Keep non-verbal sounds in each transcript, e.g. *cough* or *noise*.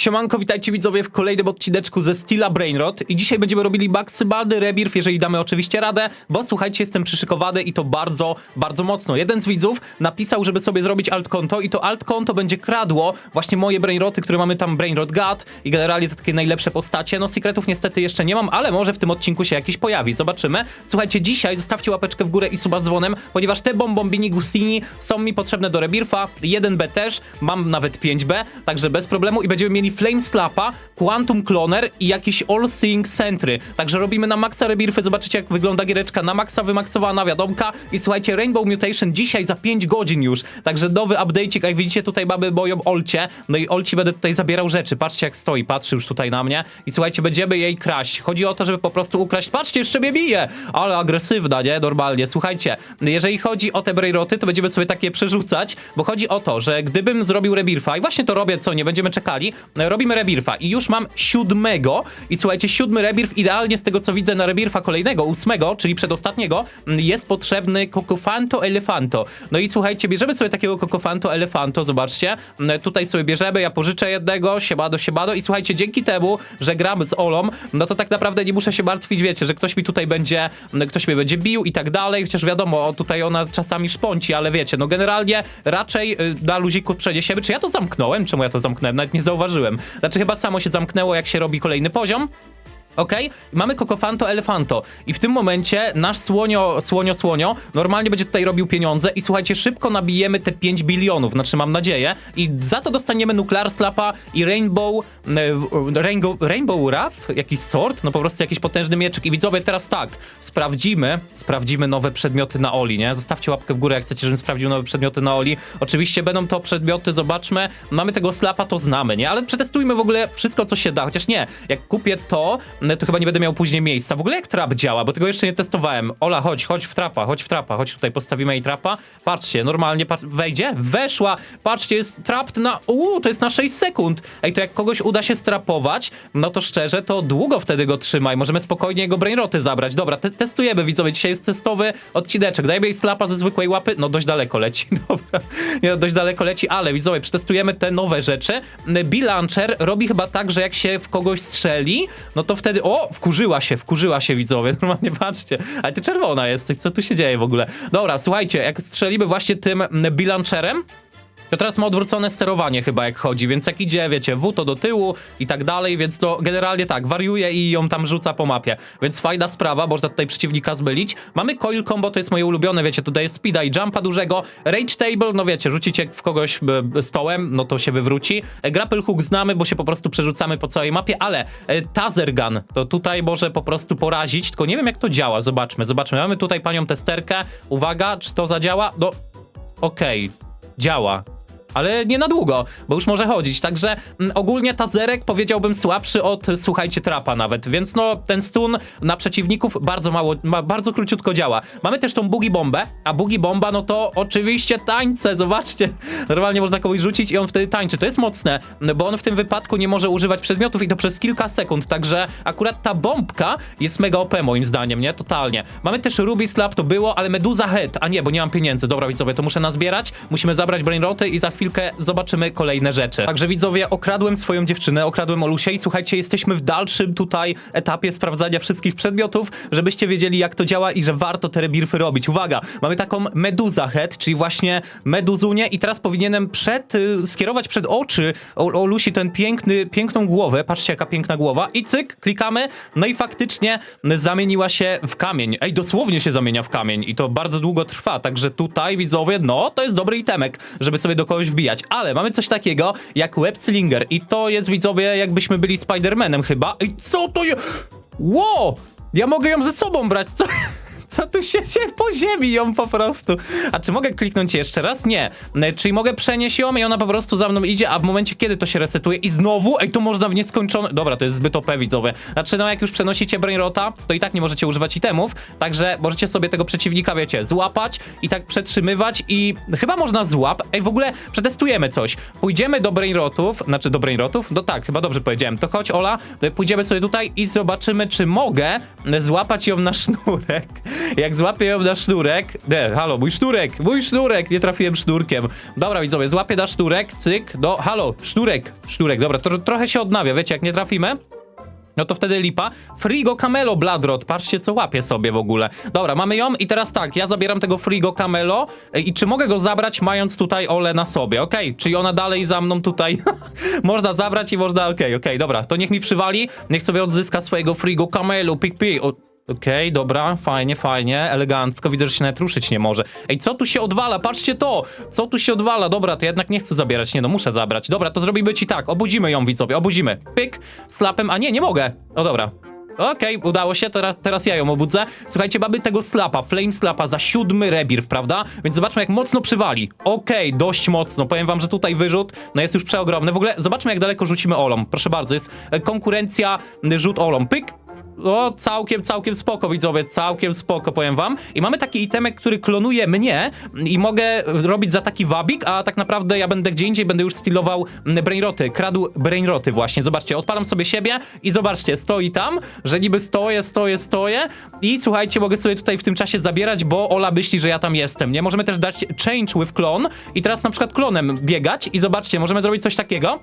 Siemanko, witajcie widzowie w kolejnym odcineczku ze Stila Brainrot i dzisiaj będziemy robili maksymalny rebirth, jeżeli damy oczywiście radę, bo słuchajcie, jestem przyszykowany i to bardzo, bardzo mocno. Jeden z widzów napisał, żeby sobie zrobić alt konto i to alt konto będzie kradło właśnie moje Brainroty, które mamy tam Brainrot God i generalnie to takie najlepsze postacie. No secretów niestety jeszcze nie mam, ale może w tym odcinku się jakiś pojawi, zobaczymy. Słuchajcie, dzisiaj zostawcie łapeczkę w górę i suba z dzwonem, ponieważ te bombombini Gusini są mi potrzebne do rebirfa, 1B też, mam nawet 5B, także bez problemu i będziemy mieli Flame Slapa, Quantum Cloner i jakiś All Seeing Sentry. Także robimy na maksa rebirfy, zobaczycie jak wygląda giereczka na maksa wymaksowana, wiadomka. I słuchajcie, Rainbow Mutation dzisiaj za 5 godzin już, także nowy update'ik, jak widzicie tutaj mamy moją Olcie, no i Olci będę tutaj zabierał rzeczy, patrzcie jak stoi, patrzy już tutaj na mnie i słuchajcie, będziemy jej kraść. Chodzi o to, żeby po prostu ukraść, patrzcie, jeszcze mnie bije, ale agresywna, nie? Normalnie, słuchajcie, jeżeli chodzi o te Brayroty, to będziemy sobie takie przerzucać, bo chodzi o to, że gdybym zrobił rebirfa i właśnie to robię, co nie będziemy czekali, robimy rebirfa i już mam siódmego i słuchajcie, siódmy rebirf, idealnie z tego co widzę na rebirfa kolejnego, ósmego, czyli przedostatniego, jest potrzebny Cocofanto Elefanto. No i słuchajcie, bierzemy sobie takiego Cocofanto Elefanto, zobaczcie, tutaj sobie bierzemy, ja pożyczę jednego, siemado, siemado i słuchajcie, dzięki temu, że gram z Olą, no to tak naprawdę nie muszę się martwić, wiecie, że ktoś mi tutaj będzie, ktoś mnie będzie bił i tak dalej, chociaż wiadomo, tutaj ona czasami szponci, ale wiecie, no generalnie raczej y, na luziku przeniesiemy. Czy ja to zamknąłem? Czemu ja to zamknąłem? Nawet nie zauważyłem. Znaczy chyba samo się zamknęło, jak się robi kolejny poziom. Okej? Mamy Cocofanto Elefanto. I w tym momencie nasz słonio, słonio, słonio normalnie będzie tutaj robił pieniądze i słuchajcie, szybko nabijemy te 5 bilionów, znaczy mam nadzieję. I za to dostaniemy Nuclear Slapa i Rainbow, e, Rainbow, Rainbow Ruff, jakiś sort, no po prostu jakiś potężny mieczyk. I widzowie, teraz tak, sprawdzimy, sprawdzimy nowe przedmioty na Oli, nie? Zostawcie łapkę w górę, jak chcecie, żebym sprawdził nowe przedmioty na Oli. Oczywiście będą to przedmioty, zobaczmy. Mamy tego slapa, to znamy, nie? Ale przetestujmy w ogóle wszystko, co się da. Chociaż nie, jak kupię to, to chyba nie będę miał później miejsca. W ogóle jak trap działa, bo tego jeszcze nie testowałem. Ola, chodź, chodź w trapa, chodź w trapa, chodź tutaj, postawimy jej trapa. Patrzcie, normalnie, wejdzie? Weszła! Patrzcie, jest trapped na... Uuu, to jest na 6 sekund! Ej, to jak kogoś uda się strapować, no to szczerze, to długo wtedy go trzymaj. Możemy spokojnie jego brainroty zabrać. Dobra, te testujemy, widzowie. Dzisiaj jest testowy odcineczek. Dajmy jej slapa ze zwykłej łapy. No, dość daleko leci, *laughs* dobra. Nie, no, dość daleko leci, ale widzowie, przetestujemy te nowe rzeczy. Bilancer robi chyba tak, że jak się w kogoś strzeli, no to wtedy... O, wkurzyła się, wkurzyła się, widzowie. *laughs* Normalnie patrzcie. Ale ty czerwona jesteś, co tu się dzieje w ogóle? Dobra, słuchajcie, jak strzelimy właśnie tym bilancerem, to teraz ma odwrócone sterowanie chyba jak chodzi, więc jak idzie, wiecie, W to do tyłu i tak dalej, więc to generalnie tak, wariuje i ją tam rzuca po mapie. Więc fajna sprawa, można tutaj przeciwnika zbylić. Mamy coil combo, to jest moje ulubione, wiecie, tutaj jest speeda i jumpa dużego. Rage table, no wiecie, rzucicie w kogoś e, stołem, no to się wywróci. E, grapple hook znamy, bo się po prostu przerzucamy po całej mapie, ale e, taser gun, to tutaj może po prostu porazić, tylko nie wiem jak to działa, zobaczmy, zobaczmy. Mamy tutaj panią testerkę, uwaga, czy to zadziała? No, okej, działa ale nie na długo, bo już może chodzić. Także mm, ogólnie tazerek powiedziałbym słabszy od, słuchajcie, trapa nawet, więc no ten stun na przeciwników bardzo mało, ma, bardzo króciutko działa. Mamy też tą bugi bombę, a bugi bomba no to oczywiście tańce, zobaczcie. *laughs* Normalnie można kogoś rzucić i on wtedy tańczy. To jest mocne, bo on w tym wypadku nie może używać przedmiotów i to przez kilka sekund, także akurat ta bombka jest mega OP moim zdaniem, nie? Totalnie. Mamy też Ruby Slap, to było, ale Meduza Head, a nie, bo nie mam pieniędzy. Dobra widzowie, to muszę nazbierać, musimy zabrać brainroty i za chwilkę zobaczymy kolejne rzeczy. Także widzowie, okradłem swoją dziewczynę, okradłem Olusię i słuchajcie, jesteśmy w dalszym tutaj etapie sprawdzania wszystkich przedmiotów, żebyście wiedzieli jak to działa i że warto te rebirfy robić. Uwaga, mamy taką Meduza Head, czyli właśnie Meduzunię i teraz powinienem przed, y, skierować przed oczy Ol- Olusi ten piękny, piękną głowę, patrzcie jaka piękna głowa i cyk, klikamy, no i faktycznie zamieniła się w kamień. Ej, dosłownie się zamienia w kamień i to bardzo długo trwa, także tutaj widzowie, no to jest dobry itemek, żeby sobie do kogoś wbijać, ale mamy coś takiego jak web slinger i to jest widzowie jakbyśmy byli Spider-Manem chyba. Ej, co to jest? Ło! Ja mogę ją ze sobą brać, co? Co tu się po ziemi ją po prostu? A czy mogę kliknąć jeszcze raz? Nie. E, Czyli mogę przenieść ją i ona po prostu za mną idzie, a w momencie kiedy to się resetuje i znowu, ej, tu można w nieskończone... Dobra, to jest zbyt OP widzowie. Znaczy, no jak już przenosicie Brainrota, to i tak nie możecie używać itemów, także możecie sobie tego przeciwnika, wiecie, złapać i tak przetrzymywać i chyba można złap... Ej, w ogóle przetestujemy coś. Pójdziemy do Brainrotów, znaczy do Brainrotów? No tak, chyba dobrze powiedziałem. To chodź, Ola, pójdziemy sobie tutaj i zobaczymy, czy mogę złapać ją na sznurek. Jak złapię ją na sznurek... Nie, halo, mój sznurek, mój sznurek, nie trafiłem sznurkiem. Dobra, widzowie, złapię na sznurek, cyk, no, halo, sznurek, sznurek, dobra, to trochę się odnawia, wiecie, jak nie trafimy, no to wtedy lipa. Frigo Camelo Bladrot, patrzcie co łapie sobie w ogóle. Dobra, mamy ją i teraz tak, ja zabieram tego Frigo Camelo e, i czy mogę go zabrać mając tutaj Ole na sobie, okej? Czyli ona dalej za mną tutaj *laughs* można zabrać i można, okej, okej, dobra, to niech mi przywali, niech sobie odzyska swojego Frigo Camelo, pik pik. Okej, dobra, fajnie, fajnie, elegancko. Widzę, że się nawet ruszyć nie może. Ej, co tu się odwala? Patrzcie to! Co tu się odwala? Dobra, to jednak nie chcę zabierać. Nie no, muszę zabrać. Dobra, to zrobimy ci tak. Obudzimy ją, widzowie, obudzimy. Pyk, slapem. A nie, nie mogę. O dobra. Okej, udało się, teraz, teraz ja ją obudzę. Słuchajcie, mamy tego slapa, flame slapa za siódmy rebirth, prawda? Więc zobaczmy, jak mocno przywali. Okej, dość mocno. Powiem wam, że tutaj wyrzut, no jest już przeogromny. W ogóle zobaczmy, jak daleko rzucimy olą. Proszę bardzo, jest e, konkurencja, rzut olą. Pyk, o, całkiem, całkiem spoko, widzowie, całkiem spoko, powiem wam. I mamy taki itemek, który klonuje mnie i mogę robić za taki wabik, a tak naprawdę ja będę gdzie indziej, będę już stylował brainroty, kradł brainroty właśnie. Zobaczcie, odpalam sobie siebie i zobaczcie, stoi tam, że niby stoję, stoję, stoję i słuchajcie, mogę sobie tutaj w tym czasie zabierać, bo Ola myśli, że ja tam jestem, nie? Możemy też dać change with clone i teraz na przykład klonem biegać i zobaczcie, możemy zrobić coś takiego,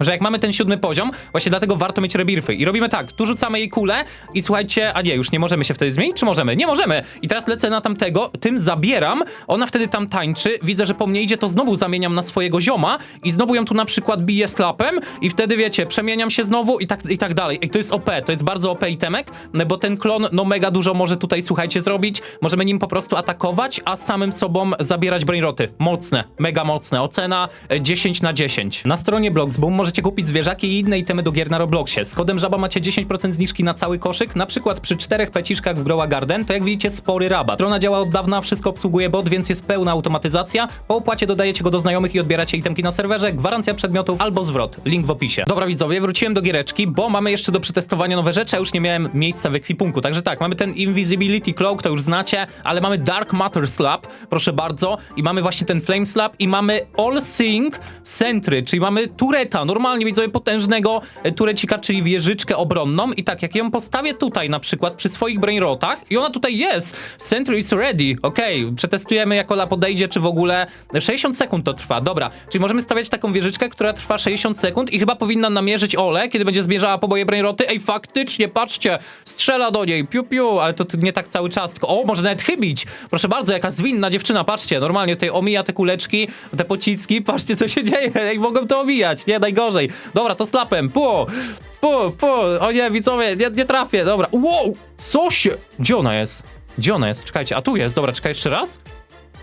że jak mamy ten siódmy poziom, właśnie dlatego warto mieć rebirfy. I robimy tak, tu rzucamy jej kulę i słuchajcie, a nie, już nie możemy się wtedy zmienić, czy możemy? Nie możemy! I teraz lecę na tamtego, tym zabieram, ona wtedy tam tańczy, widzę, że po mnie idzie, to znowu zamieniam na swojego zioma i znowu ją tu na przykład biję slapem i wtedy wiecie, przemieniam się znowu i tak, i tak dalej. I to jest OP, to jest bardzo OP itemek, bo ten klon, no mega dużo może tutaj, słuchajcie, zrobić. Możemy nim po prostu atakować, a samym sobą zabierać brainroty. Mocne, mega mocne. Ocena e, 10 na 10. Na stronie Bloxboom możecie kupić zwierzaki i inne itemy do gier na Robloxie. Z kodem żaba macie 10% zniżki na cały koszyk, na przykład przy czterech peciszkach w Growa Garden, to jak widzicie spory rabat. Strona działa od dawna, wszystko obsługuje bot, więc jest pełna automatyzacja. Po opłacie dodajecie go do znajomych i odbieracie itemki na serwerze, gwarancja przedmiotów albo zwrot. Link w opisie. Dobra widzowie, wróciłem do giereczki, bo mamy jeszcze do przetestowania nowe rzeczy, a już nie miałem miejsca w ekwipunku. Także tak, mamy ten Invisibility Cloak, to już znacie, ale mamy Dark Matter Slap, proszę bardzo, i mamy właśnie ten Flame Slap i mamy All Sync Sentry, czyli mamy tureta, normalnie widzowie potężnego e, turecika, czyli wieżyczkę obronną. I tak, jak ją postawię tutaj na przykład przy swoich brainrotach i ona tutaj jest, Sentry is ready, okej, przetestujemy jak Ola podejdzie, czy w ogóle 60 sekund to trwa, dobra, czyli możemy stawiać taką wieżyczkę, która trwa 60 sekund i chyba powinna namierzyć Ole, kiedy będzie zmierzała po moje brainroty, ej faktycznie, patrzcie, strzela do niej, piu piu, ale to nie tak cały czas, tylko o, może nawet chybić, proszę bardzo, jaka zwinna dziewczyna, patrzcie, normalnie tutaj omija te kuleczki, te pociski, patrzcie co się dzieje, *laughs* ej, mogą to omijać, nie, najgorzej, dobra, to slapem, pu, pu, pu, o nie, widzowie, nie, nie trafię, dobra, wow, co się, gdzie ona jest, gdzie ona jest, czekajcie, a tu jest, dobra, czekaj jeszcze raz,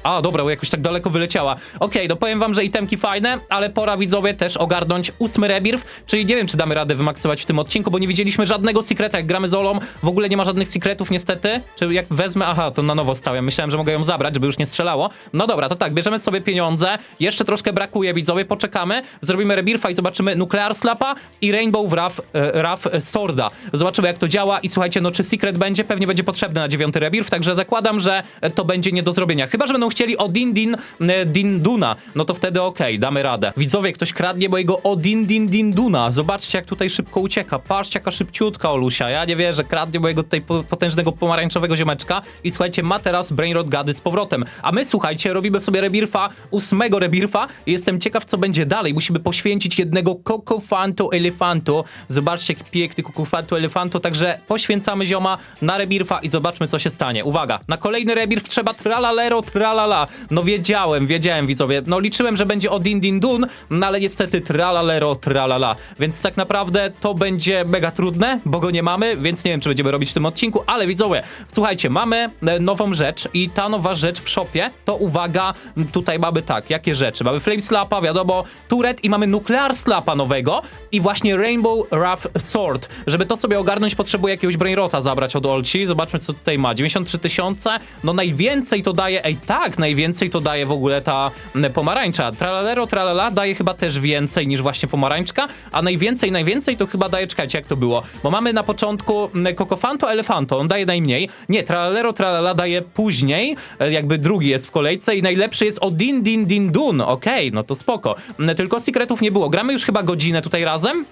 a, dobra, bo jakoś tak daleko wyleciała. Okej, no powiem wam, że itemki fajne, ale pora widzowie też ogarnąć ósmy rebirth, czyli nie wiem, czy damy radę wymaksować w tym odcinku, bo nie widzieliśmy żadnego secreta, jak gramy z Olą, w ogóle nie ma żadnych secretów niestety. Czy jak wezmę, aha, to na nowo stałem, myślałem, że mogę ją zabrać, żeby już nie strzelało. No dobra, to tak, bierzemy sobie pieniądze, jeszcze troszkę brakuje widzowie, poczekamy, zrobimy rebirfa i zobaczymy Nuclear Slapa i Rainbow Wrath, e, Wrath Sworda. Zobaczymy jak to działa i słuchajcie, no czy secret będzie, pewnie będzie potrzebny na dziewiąty rebirth, także zakładam, że to będzie nie do zrobienia. Chyba, że będą chcieli Odin Din e, Din Duna, no to wtedy okej, damy radę. Widzowie, ktoś kradnie mojego Odin Din Din Duna. Zobaczcie, jak tutaj szybko ucieka. Patrzcie, jaka szybciutka Olusia. Ja nie wierzę, kradnie mojego tutaj po- potężnego pomarańczowego ziomeczka i słuchajcie, ma teraz Brainrot Gady z powrotem. A my, słuchajcie, robimy sobie rebirfa, ósmego rebirfa jestem ciekaw, co będzie dalej. Musimy poświęcić jednego Kokofanto Elefanto. Zobaczcie, jaki piękny Kokofanto Elefanto, także poświęcamy zioma na rebirfa i zobaczmy, co się stanie. Uwaga, na kolejny rebirf trzeba tralalero, tralala. No wiedziałem, wiedziałem widzowie. No liczyłem, że będzie Odin Din Dun, no ale niestety tralalero, tralala. Więc tak naprawdę to będzie mega trudne, bo go nie mamy, więc nie wiem, czy będziemy robić w tym odcinku, ale widzowie, słuchajcie, mamy e, nową rzecz i ta nowa rzecz w shopie, to uwaga, tutaj mamy tak, jakie rzeczy? Mamy Flame Slapa, wiadomo, Turret i mamy Nuclear Slapa nowego i właśnie Rainbow Wrath Sword. Żeby to sobie ogarnąć, potrzebuję jakiegoś Brainrota zabrać od Olci. Zobaczmy, co tutaj ma. 93 tysiące, no najwięcej to daje, ej tak, najwięcej to daje w ogóle ta pomarańcza. Tralalero, tralala daje chyba też więcej niż właśnie pomarańczka, a najwięcej, najwięcej to chyba daje, czekajcie, jak to było, bo mamy na początku Kokofanto, Elefanto, on daje najmniej. Nie, tralalero, tralala daje później, e, jakby drugi jest w kolejce i najlepszy jest Odin Din Din Dun. Okej, no to spoko. Tylko secretów nie było. Gramy już chyba godzinę tutaj razem.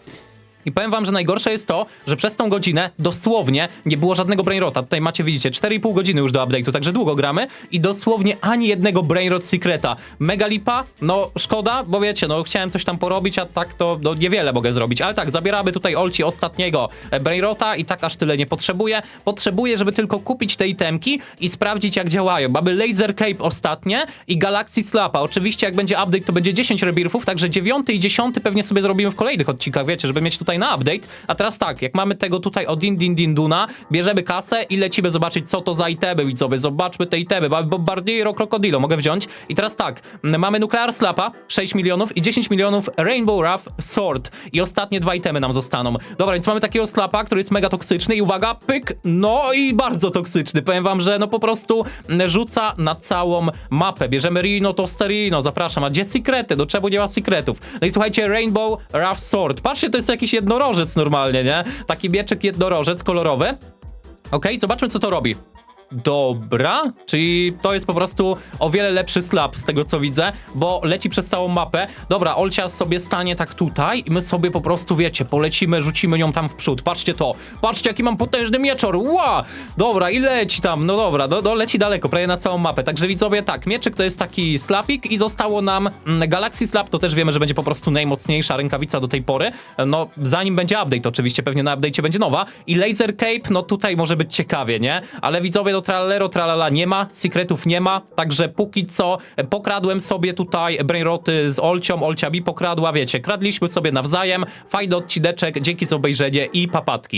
I powiem wam, że najgorsze jest to, że przez tą godzinę dosłownie nie było żadnego brainrota. Tutaj macie, widzicie, 4,5 godziny już do update'u, także długo gramy i dosłownie ani jednego brainrot secreta. Mega lipa, no szkoda, bo wiecie, no chciałem coś tam porobić, a tak to no, niewiele mogę zrobić. Ale tak, zabieramy tutaj Olci ostatniego e, brainrota i tak aż tyle nie potrzebuję. Potrzebuję, żeby tylko kupić te itemki i sprawdzić jak działają. Mamy Laser Cape ostatnie i Galaxy Slapa. Oczywiście jak będzie update, to będzie 10 rebirfów, także 9 i 10 pewnie sobie zrobimy w kolejnych odcinkach, wiecie, żeby mieć tutaj na update. A teraz tak, jak mamy tego tutaj od Din Din Din Duna, bierzemy kasę i lecimy zobaczyć, co to za itemy, widzowie. Zobaczmy te itemy. Mamy Bombardiero Crocodilo, mogę wziąć. I teraz tak, mamy Nuclear Slapa, 6 milionów i 10 milionów Rainbow Rough Sword. I ostatnie dwa itemy nam zostaną. Dobra, więc mamy takiego slapa, który jest mega toksyczny i uwaga, pyk, no i bardzo toksyczny. Powiem wam, że no po prostu rzuca na całą mapę. Bierzemy Rino, Tosterino, zapraszam. A gdzie sekrety? Do czemu nie ma sekretów? No i słuchajcie, Rainbow Rough Sword. Patrzcie, to jest jakiś jednorożec normalnie, nie? Taki mieczek jednorożec kolorowy. Okej, zobaczmy co to robi. Dobra, czyli to jest po prostu o wiele lepszy slap z tego co widzę, bo leci przez całą mapę. Dobra, Olcia sobie stanie tak tutaj i my sobie po prostu, wiecie, polecimy, rzucimy nią tam w przód. Patrzcie to, patrzcie jaki mam potężny mieczor, ła! Dobra, i leci tam, no dobra, do, do, leci daleko, prawie na całą mapę. Także widzowie, tak, mieczek to jest taki slapik i zostało nam mm, Galaxy Slap, to też wiemy, że będzie po prostu najmocniejsza rękawica do tej pory. No, zanim będzie update, oczywiście, pewnie na update'cie będzie nowa. I Laser Cape, no tutaj może być ciekawie, nie? Ale widzowie, no trallero, tralala nie ma, secretów nie ma, także póki co pokradłem sobie tutaj brainroty z Olcią, Olcia mi pokradła, wiecie, kradliśmy sobie nawzajem, fajny odcineczek, dzięki za obejrzenie i papatki.